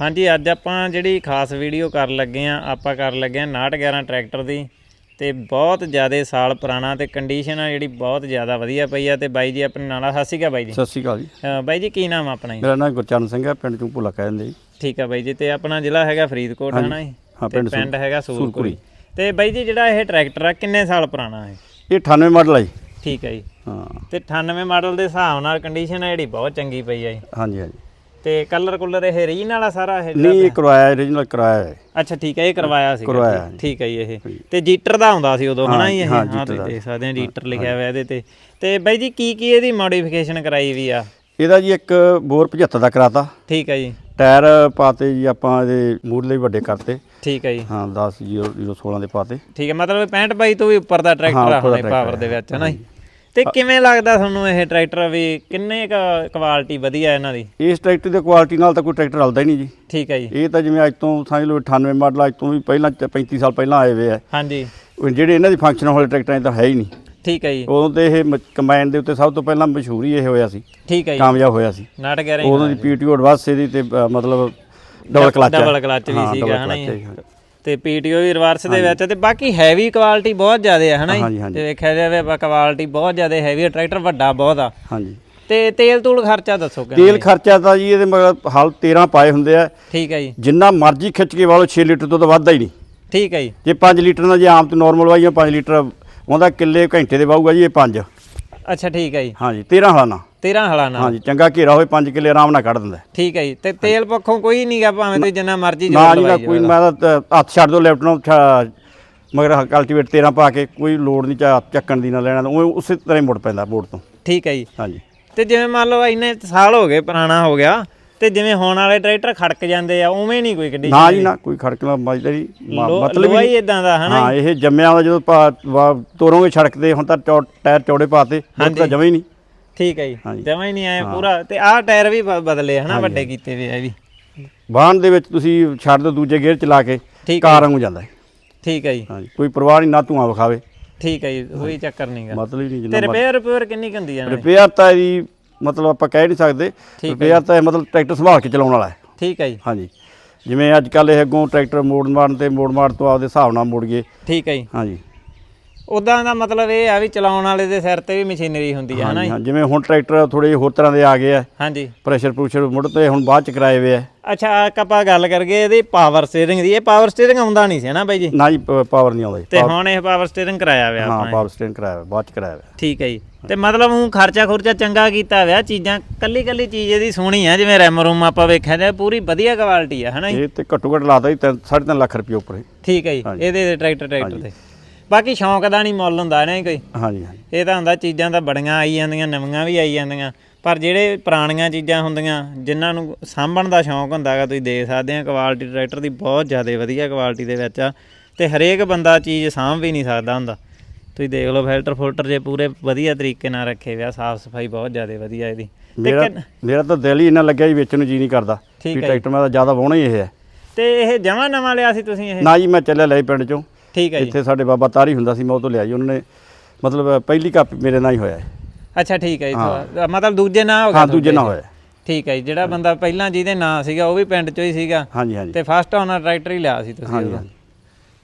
ਹਾਂਜੀ ਅੱਜ ਆਪਾਂ ਜਿਹੜੀ ਖਾਸ ਵੀਡੀਓ ਕਰਨ ਲੱਗੇ ਆ ਆਪਾਂ ਕਰਨ ਲੱਗੇ ਆ 911 ਟਰੈਕਟਰ ਦੀ ਤੇ ਬਹੁਤ ਜ਼ਿਆਦਾ ਸਾਲ ਪੁਰਾਣਾ ਤੇ ਕੰਡੀਸ਼ਨ ਆ ਜਿਹੜੀ ਬਹੁਤ ਜ਼ਿਆਦਾ ਵਧੀਆ ਪਈ ਆ ਤੇ ਬਾਈ ਜੀ ਆਪਣੇ ਨਾਲ ਆ। ਸਤਿ ਸ਼੍ਰੀ ਅਕਾਲ ਬਾਈ ਜੀ। ਸਤਿ ਸ਼੍ਰੀ ਅਕਾਲ ਜੀ। ਬਾਈ ਜੀ ਕੀ ਨਾਮ ਆ ਆਪਣਾ ਜੀ? ਮੇਰਾ ਨਾਮ ਗੁਰਚਰਨ ਸਿੰਘ ਹੈ ਪਿੰਡ ਚੋਂ ਭੁੱਲਾ ਕਹਿੰਦੇ ਜੀ। ਠੀਕ ਆ ਬਾਈ ਜੀ ਤੇ ਆਪਣਾ ਜ਼ਿਲ੍ਹਾ ਹੈਗਾ ਫਰੀਦਕੋਟ ਹੈ ਨਾ ਜੀ? ਹਾਂ, ਤੇ ਪਿੰਡ ਹੈਗਾ ਸੂਰਕੁੜੀ। ਤੇ ਬਾਈ ਜੀ ਜਿਹੜਾ ਇਹ ਟਰੈਕਟਰ ਆ ਕਿੰਨੇ ਸਾਲ ਪੁਰਾਣਾ ਹੈ ਇਹ 98 ਮਾਡਲ ਹੈ ਜੀ। ਠੀਕ ਹੈ ਜੀ। ਹਾਂ। ਤੇ 98 ਮਾਡਲ ਦੇ ਹਿਸਾਬ ਨਾਲ ਕੰਡੀਸ਼ਨ ਆ ਜਿਹੜੀ ਬਹੁਤ ਚੰਗੀ ਪਈ ਆ ਜੀ। ਹਾਂਜੀ ਹਾਂਜੀ। ਤੇ ਕਲਰ ਕੁਲਰ ਇਹ ਰੀਨ ਵਾਲਾ ਸਾਰਾ ਇਹ ਜਿਹੜਾ ਨਹੀਂ ਇਹ ਕਰਵਾਇਆ origignal ਕਰਵਾਇਆ ਹੈ ਅੱਛਾ ਠੀਕ ਹੈ ਇਹ ਕਰਵਾਇਆ ਸੀ ਕਰਵਾਇਆ ਜੀ। ਠੀਕ ਹੈ ਜੀ ਇਹ। ਤੇ ਜੀਟਰ ਦਾ ਆਉਂਦਾ ਸੀ ਉਦੋਂ ਹਨਾ ਜੀ ਇਹ? ਹਾਂ, ਹਾਂ ਤੁਸੀਂ। ਦੇਖ ਸਕਦੇ ਆ ਜੀਟਰ ਲਿਖਿਆ ਹੋਇਆ ਇਹਦੇ ਤੇ। ਤੇ ਬਾਈ ਜੀ ਕੀ ਕੀ ਇਹਦੀ ਮੋਡੀਫਿਕੇਸ਼ਨ ਕਰਾਈ ਵੀ ਆ? ਇਹਦਾ ਜੀ ਇੱਕ ਬੋਰ 75 ਦਾ ਕਰਾਤਾ। ਠੀਕ ਹੈ ਜੀ। ਟਾਇਰ ਪਾਤੇ ਜੀ ਆਪਾਂ ਇਹਦੇ ਮੂਹਰਲੇ ਵੀ ਵੱਡੇ ਕਰਤੇ। ਠੀਕ ਹੈ ਜੀ। ਹਾਂ 10 16 ਦੇ ਪਾਤੇ। ਠੀਕ ਹੈ ਮਤਲਬ 65 ਬਾਈ ਤੋਂ ਵੀ ਉੱਪਰ ਦਾ ਟਰੈਕਟਰ ਆ ਉੱਪਰ ਦਾ ਪਾਵਰ ਦੇ ਵਿੱਚ ਹਨਾ ਜੀ? ਤੇ ਕਿਵੇਂ ਲੱਗਦਾ ਤੁਹਾਨੂੰ ਇਹ ਟਰੈਕਟਰ ਵੀ? ਕਿੰਨੇ ਕੁਆਲਿਟੀ ਵਧੀਆ ਇਹਨਾਂ ਦੀ? ਇਸ ਟਰੈਕਟਰ ਦੀ ਕੁਆਲਿਟੀ ਨਾਲ ਤਾਂ ਕੋਈ ਟਰੈਕਟਰ ਰਲਦਾ ਹੀ ਨਹੀਂ ਜੀ। ਠੀਕ ਹੈ ਜੀ। ਇਹ ਤਾਂ ਜਿਵੇਂ ਅੱਜ ਤੋਂ ਸਮਝ ਲਓ 98 ਮਾਡਲ ਅੱਜ ਤੋਂ ਵੀ ਪਹਿਲਾਂ ਚ- 35 ਸਾਲ ਪਹਿਲਾਂ ਆਏ ਹੋਏ ਆ। ਹਾਂਜੀ। ਜਿਹੜੇ ਇਹਨਾਂ ਦੀ ਫੰਕਸ਼ਨ ਵਾਲੇ ਟਰੈਕਟਰਾਂ ਤਾਂ ਹੈ ਹੀ ਨਹੀਂ। ਠੀਕ ਹੈ ਜੀ। ਉਦੋਂ ਤੇ ਇਹ ਕੰਬਾਈਨ ਦੇ ਉੱਤੇ ਸਭ ਤੋਂ ਪਹਿਲਾਂ ਮਸ਼ਹੂਰ ਹੀ ਇਹ ਹੋਇਆ ਸੀ। ਠੀਕ ਹੈ ਜੀ। ਕਾਮਯਾਬ ਹੋਇਆ ਸੀ। ਨਾਟ ਰਹੇ ਉਦੋਂ ਦੀ ਪੀਟੀਓ ਐਡਵਾਂਸ ਇਹਦੀ ਤੇ ਮਤਲਬ ਡਬਲ ਕਲਚ। ਡਬਲ ਕਲਚ ਵੀ ਸੀਗਾ ਹਨਾ ਤੇ ਪੀਟੀਓ ਵੀ ਰਿਵਰਸ ਦੇ ਵਿੱਚ ਤੇ ਬਾਕੀ ਹੈਵੀ ਕੁਆਲਿਟੀ ਬਹੁਤ ਜ਼ਿਆਦਾ ਹੈ ਹਨਾ ਜੀ। ਤੇ ਵੇਖਿਆ ਜਾਵੇ ਆਪਾਂ ਕੁਆਲਿਟੀ ਬਹੁਤ ਜ਼ਿਆਦਾ ਹੈਵੀ ਹੈ ਟਰੈਕਟਰ ਵੱਡਾ ਬਹੁਤ ਆ। ਹਾਂਜੀ। ਤੇ ਤੇਲ ਤੂਲ ਖਰਚਾ ਦੱਸੋ ਕਿੰਨਾ ਤੇਲ ਖਰਚਾ ਤਾਂ ਜੀ ਇਹਦੇ ਮਗਰ ਹਾਲ 13 ਪਾਏ ਹੁੰਦੇ ਆ। ਠੀਕ ਹੈ ਜੀ। ਜਿੰਨਾ ਮਰਜ਼ੀ ਖਿੱਚ ਕੇ ਵਾਲੋ 6 ਲੀਟਰ ਤੋਂ ਤਾਂ ਵੱਧਦਾ ਹੀ ਨਹੀਂ। ਠੀਕ ਹੈ ਜੀ। ਜੇ 5 ਲੀਟਰ ਦਾ ਜੇ ਆਮ ਤੇ ਨਾਰਮਲ ਵਾਈਆਂ 5 ਲੀਟਰ ਉਹਦਾ ਕਿੱਲੇ ਘੰਟੇ ਦੇ ਵਾਹੂਗਾ ਜੀ ਇਹ 5 ਅੱਛਾ ਠੀਕ ਹੈ ਜੀ। ਹਾਂਜੀ 13 ਹਲਾਨਾ 13 ਹਲਾ ਨਾਲ। ਹਾਂਜੀ ਚੰਗਾ ਘੇਰਾ ਹੋਵੇ 5 ਕਿੱਲੇ ਆਰਾਮ ਨਾਲ ਕੱਢ ਦਿੰਦਾ। ਠੀਕ ਹੈ ਜੀ ਤੇ ਤੇਲ ਪੱਖੋਂ ਕੋਈ ਨਹੀਂਗਾ ਭਾਵੇਂ ਤੁਸੀਂ ਜਿੰਨਾ ਮਰਜ਼ੀ ਨਾ ਜੀ ਨਾ ਕੋਈ ਮੈਂ ਤਾਂ ਹੱਥ ਛੱਡ ਦੋ ਲੈਫਟ ਨੂੰ ਮਗਰ ਕਲਟੀਵੇਟ 13 ਪਾ ਕੇ ਕੋਈ ਲੋੜ ਨਹੀਂ ਚਾ ਚੱਕਣ ਦੀ ਨਾ ਲੈਣਾ ਉਹ ਉਸੇ ਤਰ੍ਹਾਂ ਹੀ ਮੁੜ ਪੈਂਦਾ ਬੋਰਡ ਤੋਂ। ਠੀਕ ਹੈ ਜੀ। ਹਾਂਜੀ। ਤੇ ਜਿਵੇਂ ਮੰਨ ਲਓ ਇੰਨੇ ਸਾਲ ਹੋ ਗਏ ਪੁਰਾਣਾ ਹੋ ਗਿਆ ਤੇ ਜਿਵੇਂ ਹੁਣ ਵਾਲੇ ਟਰੈਕਟਰ ਖੜਕ ਜਾਂਦੇ ਆ ਉਵੇਂ ਨਹੀਂ ਕੋਈ ਗੱਡੀ ਨਾ ਜੀ ਨਾ ਕੋਈ ਖੜਕਣਾ ਮਜਦਾ ਜੀ ਮਤਲਬ ਹੀ ਇਦਾਂ ਦਾ ਹਨਾ ਹਾਂ ਇਹ ਜੰਮਿਆ ਦਾ ਜਦੋਂ ਤੋਰੋਂਗੇ ਸੜਕ ਤੇ ਹੁਣ ਤਾਂ ਟਾਇਰ ਚੌੜੇ ਪਾਤੇ ਹੁਣ ਤਾਂ ਜਮਾ ਹੀ ਨਹੀਂ ਠੀਕ ਹੈ ਜੀ। ਹਾਂਜੀ। ਜਮਾ ਹੀ ਨਹੀਂ ਆਇਆ ਪੂਰਾ। ਤੇ ਆਹ ਟਾਇਰ ਵੀ ਬ- ਬਦਲੇ ਹਨਾ ਵੱਡੇ ਕੀਤੇ ਵੇ ਆ ਵੀ। ਵਾਹਨ ਦੇ ਵਿੱਚ ਤੁਸੀਂ ਛੱਡ ਦਿਓ ਦੂਜੇ ਗੇਅਰ ਚਲਾ ਕੇ ਠੀਕ ਹੈ ਕਾਰ ਵਾਂਗੂ ਜਾਂਦਾ ਹੈ। ਠੀਕ ਹੈ ਜੀ। ਹਾਂਜੀ ਕੋਈ ਪਰਵਾਹ ਨਹੀਂ ਨਾ ਧੂਆਂ ਵਿਖਾਵੇ। ਠੀਕ ਹੈ ਜੀ ਕੋਈ ਚੱਕਰ ਨਹੀਂਗਾ ਮਤਲਬ ਹੀ ਨਹੀਂ ਤੇ ਜਿੰਨਾ ਰਿਪੇਅਰ ਰਿਪੇਅਰ ਕਿੰਨੀ ਕੁ ਹੁੰਦੀ ਆ ਇਹਨਾਂ ਦੀ? ਰਿਪੇਅਰ ਤਾਂ ਇਹਦੀ ਮਤਲਬ ਆਪਾਂ ਕਹਿ ਨਹੀਂ ਸਕਦੇ। ਰਿਪੇਅਰ ਤਾਂ ਇਹ ਮਤਲਬ ਟਰੈਕਟਰ ਸੰਭਾਲ ਕੇ ਚਲਾਉਣ ਵਾਲਾ ਹੈ। ਠੀਕ ਹੈ ਜੀ। ਹਾਂਜੀ। ਜਿਵੇਂ ਅੱਜ ਕੱਲ ਇਹ ਅੱਗੋਂ ਟਰੈਕਟਰ ਮੋੜ ਮਾਰਨ ਤੇ ਮੋੜ ਮਾਰ ਤੋਂ ਆਪਦੇ ਹਿਸਾਬ ਨਾਲ ਮੋੜ ਗਏ। ਠੀਕ ਹੈ ਜੀ। ਹਾਂਜੀ। ਉਦਾਂ ਦਾ ਮਤਲਬ ਇਹ ਆ ਵੀ ਚਲਾਉਣ ਵਾਲੇ ਦੇ ਸਿਰ ਤੇ ਵੀ ਮਸ਼ੀਨਰੀ ਹੁੰਦੀ ਹੈ ਹਨਾ ਜੀ? ਹਾਂ ਜਿਵੇਂ ਹੁਣ ਟਰੈਕਟਰ ਥੋੜੇ ਹੋਰ ਤਰ੍ਹਾਂ ਦੇ ਆ ਗਏ ਆ। ਹਾਂਜੀ। ਪ੍ਰੈਸ਼ਰ ਪ੍ਰੂਸ਼ਰ ਮੁੜ ਤੇ ਹੁਣ ਬਾਅਦ ਚ ਕਰਾਏ ਹੋਏ ਆ। ਅੱਛਾ ਆਹ ਆਪਾਂ ਗੱਲ ਕਰਗੇ ਇਹਦੀ ਪਾਵਰ ਸਟੀਅਰਿੰਗ ਦੀ। ਇਹ ਪਾਵਰ ਸਟੀਅਰਿੰਗ ਆਉਂਦਾ ਨਹੀਂ ਸੀ ਹਨਾ ਬਾਈ ਜੀ? ਨਾ ਜੀ ਪਾਵਰ ਨਹੀਂ ਆਉਂਦਾ ਜੀ। ਤੇ ਹੁਣ ਇਹ ਪਾਵਰ ਸਟੀਅਰਿੰਗ ਕਰਾਇਆ ਹੋਇਆ ਹਾਂ ਪਾਵਰ ਸਟੇਨ ਕਰਾਇਆ ਹੋਇਆ, ਬਾਅਦ ਚ ਕਰਾਇਆ ਹੋਇਆ। ਠੀਕ ਹੈ ਜੀ। ਤੇ ਮਤਲਬ ਉਹ ਖਰਚਾ ਖੁਰਚਾ ਚੰਗਾ ਕੀਤਾ ਹੋਇਆ ਚੀਜ਼ਾਂ ਕੱਲੀ ਕੱਲੀ ਚੀਜ਼ ਇਹਦੀ ਸੋਹਣੀ ਆ ਜਿਵੇਂ ਰੈਮ ਰੂਮ ਆਪਾਂ ਵੇਖਿਆ ਜਾਏ ਪੂਰੀ ਵਧੀਆ ਕੁਆਲਿਟੀ ਆ ਹਨਾ ਜੀ? ਇਹ ਤੇ ਘੱਟੋ ਘੱਟ ਲਾਦਾ ਜੀ 3.5 ਲੱਖ ਰੁਪਏ ਉੱਪਰ। ਠੀਕ ਹੈ ਜੀ। ਇਹਦੇ ਟਰੈਕਟਰ ਟਰੈਕਟਰ ਤੇ। ਬਾਕੀ ਸ਼ੌਂਕ ਦਾ ਨਹੀਂ ਮੁੱਲ ਹੁੰਦਾ ਨਾ ਕੋਈ। ਹਾਂਜੀ ਹਾਂਜੀ। ਇਹ ਤਾਂ ਹੁੰਦਾ ਚੀਜ਼ਾਂ ਤਾਂ ਬੜੀਆਂ ਆਈ ਜਾਂਦੀਆਂ ਨਵੀਆਂ ਵੀ ਆਈ ਜਾਂਦੀਆਂ। ਪਰ ਜਿਹੜੇ ਪੁਰਾਣੀਆਂ ਚੀਜ਼ਾਂ ਹੁੰਦੀਆਂ ਜਿਨ੍ਹਾਂ ਨੂੰ ਸਾਂਭਣ ਦਾ ਸ਼ੌਂਕ ਹੁੰਦਾ ਹੈਗਾ ਤੁਸੀਂ ਦੇਖ ਸਕਦੇ ਆ ਕੁਆਲਿਟੀ ਟਰੈਕਟਰ ਦੀ ਬਹੁਤ ਜ਼ਿਆਦਾ ਵਧੀਆ ਕੁਆਲਿਟੀ ਦੇ ਵਿੱਚ ਆ। ਤੇ ਹਰੇਕ ਬੰਦਾ ਚੀਜ਼ ਸਾਂਭ ਵੀ ਨਹੀਂ ਸਕਦਾ ਹੁੰਦਾ। ਤੁਸੀਂ ਦੇਖ ਲਓ ਫਿਲਟਰ ਫੁਲਟਰ ਜੇ ਪੂਰੇ ਵਧੀਆ ਤਰੀਕੇ ਨਾਲ ਰੱਖੇ ਹੋਇਆ ਸਾਫ਼ ਸਫ਼ਾਈ ਬਹੁਤ ਜ਼ਿਆਦਾ ਵਧੀਆ ਇਹਦੀ। ਮੇਰਾ ਮੇਰਾ ਤਾਂ ਦਿਲ ਹੀ ਇੰਨਾ ਲੱਗਿਆ ਜੀ ਵੇਚਣ ਨੂੰ ਜੀ ਨਹੀਂ ਕਰਦਾ। ਠੀਕ ਵੀ। ਟਰੈਕਟਰ ਮੈਂ ਤਾਂ ਜ਼ਿਆਦਾ ਵਾਹੁਣਾ ਹੀ ਇਹ ਹੈ। ਤੇ ਇਹ ਜਮਾ ਨਵਾਂ ਲਿਆ ਸੀ ਤੁਸੀਂ ਇਹ? ਨਾ ਜੀ ਮੈਂ ਚੱਲਿਆ ਲਈ ਪਿੰਡ ਚੋਂ। ਠੀਕ ਹੈ ਜੀ। ਇੱਥੇ ਸਾਡੇ ਬਾਬਾ ਤਾਰੀ ਹੁੰਦਾ ਸੀ ਮੈਂ ਉਹ ਤੋਂ ਲਿਆ ਜੀ ਉਹਨਾਂ ਨੇ ਮਤਲਬ ਪਹਿਲੀ ਕਾਪੀ ਮੇਰੇ ਨਾਲ ਹੀ ਹੋਇਆ ਹੈ ਅੱਛਾ ਠੀਕ ਹੈ ਜੀ ਮਤਲਬ ਦੂਜੇ ਨਾਂ ਹੋ ਹਾਂ ਦੂਜੇ ਨਾਲ ਹੋਇਆ। ਠੀਕ ਹੈ ਜੀ ਜਿਹੜਾ ਬੰਦਾ ਪਹਿਲਾਂ ਜਿਹਦੇ ਨਾਂ ਸੀਗਾ ਉਹ ਵੀ ਪਿੰਡ ਚੋਂ ਹੀ ਸੀਗਾ। ਹਾਂਜੀ ਹਾਂਜੀ। ਤੇ ਫਸਟ ਓਨਰ ਟਰੈਕਟਰ ਹੀ ਲਿਆ ਸੀ ਤੁਸੀਂ ਹਾਂਜੀ।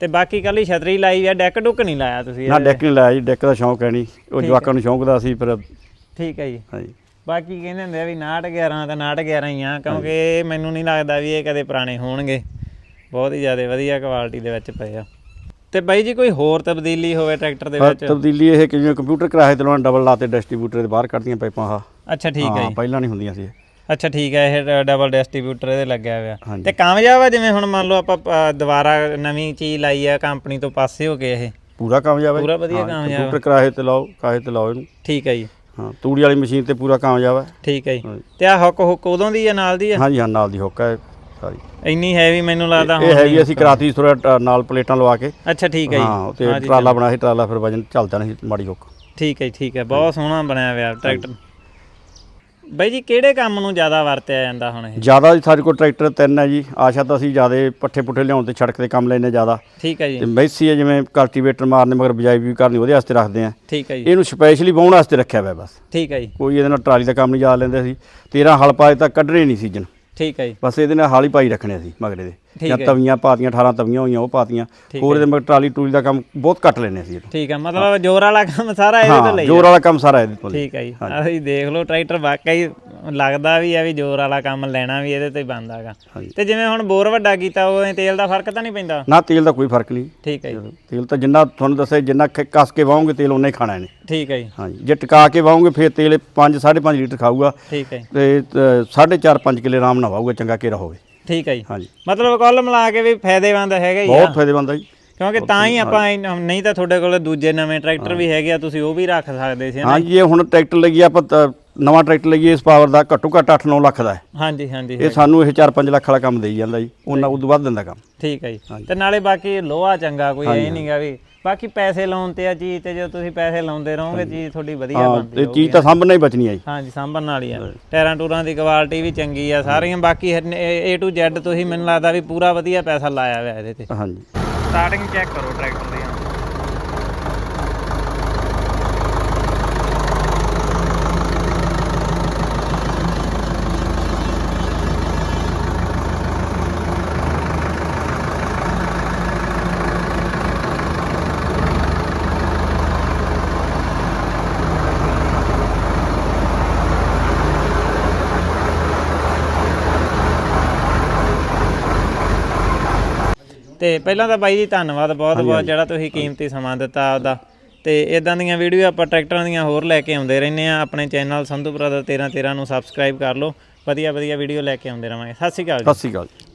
ਤੇ ਬਾਕੀ ਕੱਲੀ ਛਤਰੀ ਲਾਈ ਆ ਡੈਕ ਡੁੱਕ ਨਹੀਂ ਲਾਇਆ ਤੁਸੀਂ ਨਾ ਇਹਦੇ? ਡੈਕ ਨਹੀਂ ਲਾਇਆ ਜੀ ਡੈਕ ਦਾ ਸ਼ੌਂਕ ਹੈ ਨਹੀਂ। ਉਹ ਠੀਕ ਜਵਾਕਾਂ ਨੂੰ ਸ਼ੌਂਕ ਦਾ ਸੀ ਫਿਰ ਠੀਕ ਹੈ ਜੀ। ਹਾਂਜੀ। ਬਾਕੀ ਕਹਿੰਦੇ ਹੁੰਦੇ ਆ ਵੀ 911 ਤਾਂ 911 ਹੀ ਆ ਕਿਉਂਕਿ ਮੈਨੂੰ ਨਹੀਂ ਲੱਗਦਾ ਵੀ ਇਹ ਕਦੇ ਪੁਰਾਣੇ ਹੋਣਗੇ। ਬਹੁਤ ਹੀ ਜ਼ਿਆਦਾ ਵਧੀਆ ਕੁਆਲਿਟੀ ਦੇ ਵਿੱਚ ਪਏ ਆ। ਤੇ ਬਾਈ ਜੀ ਕੋਈ ਹੋਰ ਤਬਦੀਲੀ ਹੋਵੇ ਟਰੈਕਟਰ ਦੇ ਵਿੱਚ? ਤਬਦੀਲੀ ਇਹ ਕਿ ਜਿਵੇਂ ਕੰਪਿਊਟਰ ਕਰਾਏ ਤੇ ਉਹਨਾਂ ਡਬਲ ਲਾਤੇ ਡਿਸਟ੍ਰੀਬਿਊਟਰ ਦੇ ਬਾਹਰ ਕੱਢਦੀਆਂ ਪਾਈਪਾਂ ਆਹ। ਅੱਛਾ ਠੀਕ ਹੈ ਹਾਂ ਜੀ। ਪਹਿਲਾਂ ਨਹੀਂ ਹੁੰਦੀਆਂ ਸੀ। ਅੱਛਾ ਠੀਕ ਹੈ ਇਹ ਡਬਲ ਡਿਸਟ੍ਰੀਬਿਊਟਰ ਇਹਦੇ ਲੱਗਿਆ ਹੋਇਆ। ਤੇ ਕਾਮਯਾਬ ਆ ਜਿਵੇਂ ਹੁਣ ਮੰਨ ਲਓ ਆਪਾਂ ਦੁਬਾਰਾ ਨਵੀਂ ਚੀਜ਼ ਲਾਈ ਆ ਕੰਪਨੀ ਤੋਂ ਪਾਸੇ ਹੋ ਕੇ ਇਹ। ਪੂਰਾ ਕਾਮਯਾਬ ਹੈ। ਪੂਰਾ ਵਧੀਆ ਹਾਂ, ਕਾਮਯਾਬ। ਕੰਪਿਊਟਰ ਕਰਾਏ ਤੇ ਲਾਓ ਕਾਹੇ ਤੇ ਲਾਓ ਇਹਨੂੰ। ਠੀਕ ਹੈ ਜੀ। ਹਾਂ ਤੂੜੀ ਵਾਲੀ ਮਸ਼ੀਨ ਤੇ ਪੂਰਾ ਕਾਮਯਾਬ ਹੈ। ਠੀਕ ਹੈ ਜੀ। ਤੇ ਆ ਹੁੱਕ ਹੁੱਕ ਉਦੋਂ ਦੀ ਆ ਨਾਲ ਦੀ ਆ ਹਾਂਜੀ ਹਾਂ ਨਾਲ ਦੀ ਹੁੱਕ ਹੈ। ਸਾਰੀ। ਇੰਨੀ ਹੈਵੀ ਮੈਨੂੰ ਲੱਗਦਾ ਇਹ ਹੈਵੀ ਅਸੀਂ ਕਰਾਤੀ ਥੋੜਾ ਨਾਲ ਪਲੇਟਾਂ ਲਵਾ ਕੇ। ਅੱਛਾ ਠੀਕ ਹੈ ਜੀ। ਹਾਂ ਤੇ ਟਰਾਲਾ ਬਣਾਇਆ ਸੀ ਟਰਾਲਾ ਫਿਰ ਵਜਨ ਚੱਲਦਾ ਨਹੀਂ ਮਾੜੀ ਹੁੱਕ ਠੀਕ ਹੈ ਠੀਕ ਹੈ। ਬਹੁਤ ਸੋਹਣਾ ਬਣਿਆ ਹੋਇਆ ਟਰੈਕਟਰ। ਬਾਈ ਜੀ ਕਿਹੜੇ ਕੰਮ ਨੂੰ ਜ਼ਿਆਦਾ ਵਰਤਿਆ ਜਾਂਦਾ ਹੁਣ ਇਹ? ਜ਼ਿਆਦਾ ਸਾਡੇ ਕੋਲ ਟਰੈਕਟਰ ਤਿੰਨ ਹੈ ਜੀ। ਆਸ਼ਾ ਤਾਂ ਅਸੀਂ ਜ਼ਿਆਦਾ ਪੱਠੇ ਪੁੱਠੇ ਲਿਆਉਣ ਤੇ ਸੜਕ ਤੇ ਕੰਮ ਲੈਨੇ ਜ਼ਿਆਦਾ। ਠੀਕ ਹੈ ਤੇ ਜੀ ਮੈਸੀ ਹੈ ਜਿਵੇਂ ਕਲਟੀਵੇਟਰ ਮਾਰਨੇ ਮਗਰ ਬਿਜਾਈ ਵੀ ਕਰਨੀ ਉਹਦੇ ਵਾਸਤੇ ਰੱਖਦੇ ਆ ਠੀਕ ਹੈ ਜੀ। ਇਹਨੂੰ ਸਪੈਸ਼ਲੀ ਵਾਹੁਣ ਵਾਸਤੇ ਰੱਖਿਆ ਹੋਇਆ ਬਸ। ਠੀਕ ਹੈ ਜੀ। ਕੋਈ ਇਹਦੇ ਨਾਲ ਟਰਾਲੀ ਦਾ ਕੰਮ ਨਹੀਂ ਜਾ ਲੈਂਦੇ ਸੀ 13 ਹਲ ਪਾਏ ਤਾਂ ਕੱਢਣੇ ਨਹੀਂ ਸੀਜਨ ਠੀਕ ਹੈ ਜੀ। ਬਸ ਇਹਦੇ ਨਾਲ ਹਾਲੀ ਪਾਈ ਰੱਖਣੇ ਸੀ ਮਗਰੇ ਦੇ। ਜਾਂ। ਤਵੀਆਂ ਪਾਤੀਆਂ 18 ਤਵੀਆਂ ਹੋਈਆਂ ਉਹ ਪਾਤੀਆਂ। ਹੋਰ ਇਹਦੇ ਮਗਰ ਟਰਾਲੀ ਟੂਲੀ ਦਾ ਕੰਮ ਬਹੁਤ ਘੱਟ ਲੈਣੇ ਸੀ। ਠੀਕ ਹੈ ਮਤਲਬ ਜ਼ੋਰ ਵਾਲਾ ਕੰਮ ਸਾਰਾ ਇਹਦੇ ਤੋਂ ਹਾਂ ਲਈ ਜੋਰ ਵਾਲਾ ਕੰਮ ਸਾਰਾ ਇਹਦੇ ਤੋਂ ਲਈ। ਠੀਕ ਹੈ ਜੀ। ਅਸੀਂ ਦੇਖ ਲਓ ਟਰੈਕਟਰ ਵਾਕਈ ਲੱਗਦਾ ਵੀ ਆ ਵੀ ਜ਼ੋਰ ਵਾਲਾ ਕੰਮ ਲੈਣਾ ਵੀ ਇਹਦੇ ਤੇ ਹੀ ਬਣਦਾਗਾ ਹਾਂਜੀ। ਤੇ ਜਿਵੇਂ ਹੁਣ ਬੋਰ ਵੱਡਾ ਕੀਤਾ ਉਹ ਤੇਲ ਦਾ ਫ਼ਰਕ ਤਾਂ ਨਹੀਂ ਪੈਂਦਾ? ਨਾ ਤੇਲ ਦਾ ਕੋਈ ਫ਼ਰਕ ਨਹੀਂ। ਠੀਕ ਹੈ ਜੀ। ਤੇਲ ਤਾਂ ਜਿੰਨਾ ਤੁਹਾਨੂੰ ਦੱਸਿਆ ਜਿੰਨਾ ਖ- ਕੱਸ ਕੇ ਵਾਹੋਗੇ ਤੇਲ ਉਨਾ ਹੀ ਖਾਣਾ ਇਹਨੇ। ਠੀਕ ਹੈ ਜੀ। ਹਾਂਜੀ ਜੇ ਟਿਕਾ ਕੇ ਵਾਹੋਗੇ ਫਿਰ ਤੇਲ 5 5.5 ਲੀਟਰ ਖਾਊਗਾ। ਠੀਕ ਹੈ ਜੀ, ਤੇ 4.5 5 ਕਿਲੇ ਆਰਾਮ ਨਾਲ ਵਾਹੂਗਾ ਚੰਗਾ ਘੇਰਾ ਹੋਵੇ। ਠੀਕ ਹੈ ਜੀ। ਹਾਂਜੀ। ਮਤਲਬ ਕੁੱਲ ਮਿਲਾ ਕੇ ਵੀ ਫਾਇਦੇਮੰਦ ਹੈਗਾ ਹੀ ਆ। ਬਹੁਤ ਫਾਇਦੇਮੰਦ ਆ ਜੀ। ਕਿਉਂਕਿ ਤਾਂ ਹੀ ਆਪਾਂ ਨਹੀਂ ਤਾਂ ਤੁਹਾਡੇ ਕੋਲ ਦੂਜੇ ਨਵੇਂ ਟਰੈਕਟਰ ਵੀ ਹੈਗੇ ਆ ਤੁਸੀਂ ਉਹ ਵੀ ਰੱਖ ਸਕਦੇ ਸੀ ਹਨਾ? ਹਾਂਜੀ ਇਹ ਹੁਣ ਟਰੈਕਟਰ ਲਈ ਆਪਾਂ ਤਾਂ ਨਵਾਂ ਟਰੈਕਟਰ ਲਈਏ ਇਸ ਪਾਵਰ ਦਾ ਘੱਟੋ ਘੱਟ 8-9 ਲੱਖ ਦਾ ਹੈ। ਹਾਂਜੀ ਹਾਂਜੀ ਇਹ ਸਾਨੂੰ ਇਹ 4-5 ਲੱਖ ਵਾਲਾ ਕੰਮ ਦੇਈ ਜਾਂਦਾ ਜੀ ਉਹਨਾਂ ਉਦੋਂ ਵੱਧ ਦਿੰਦਾ ਕੰਮ। ਠੀਕ ਹੈ ਜੀ। ਤੇ ਨਾਲੇ ਬਾਕੀ ਲੋਹਾ ਚੰਗਾ ਕੋਈ ਇਹ ਨਹੀਂਗਾ ਵੀ ਬਾਕੀ ਪੈਸੇ ਲਾਉਣ ਤੇ ਆ ਚੀਜ਼ ਤੇ ਜੇ ਤੁਸੀਂ ਪੈਸੇ ਲਾਉਂਦੇ ਰਹੋਗੇ ਚੀਜ਼ ਤੁਹਾਡੀ ਵਧੀਆ ਹਾਂ ਬਣਦੀ ਇਹ ਚੀਜ਼ ਤਾਂ ਸਾਹਮਣੇ ਹੀ ਬਚਣੀ ਹੈ ਜੀ। ਹਾਂਜੀ ਸਾਂਭਣ ਵਾਲੀ ਆ। ਟਾਇਰਾਂ ਟੂਰਾਂ ਦੀ ਕੁਆਲਿਟੀ ਵੀ ਚੰਗੀ ਆ ਸਾਰੀਆਂ ਬਾਕੀ A to Z ਤੁਸੀਂ ਮੈਨੂੰ ਲੱਗਦਾ ਵੀ ਪੂਰਾ ਵਧੀਆ ਪੈਸਾ ਲਾਇਆ ਹੋਇਆ ਇਹਦੇ ਤੇ। ਹਾਂਜੀ। ਸਟਾਰਟਿੰਗ ਚੈੱਕ ਕਰੋ ਟਰੈਕਟਰ ਦੀ ਤੇ ਪਹਿਲਾਂ ਤਾਂ ਬਾਈ ਜੀ ਧੰਨਵਾਦ ਬਹੁਤ ਬਹੁਤ ਜਿਹੜਾ ਤੁਸੀਂ ਕੀਮਤੀ ਸਮਾਂ ਦਿੱਤਾ ਆਪਦਾ। ਤੇ ਇਦਾਂ ਦੀਆਂ ਵੀਡੀਓ ਆਪਾਂ ਟਰੈਕਟਰਾਂ ਦੀਆਂ ਹੋਰ ਲੈ ਕੇ ਆਉਂਦੇ ਰਹਿੰਦੇ ਆ ਆਪਣੇ ਚੈਨਲ ਸੰਧੂ ਬ੍ਰਦਰ 1313 ਨੂੰ ਸਬਸਕ੍ਰਾਈਬ ਕਰ ਲਓ। ਵਧੀਆ ਵਧੀਆ ਵੀਡੀਓ ਲੈ ਕੇ ਆਉਂਦੇ ਰਵਾਂਗੇ। ਸਤਿ ਸ਼੍ਰੀ ਅਕਾਲ ਜੀ। ਸਤਿ ਸ਼੍ਰੀ ਅਕਾਲ ਜੀ।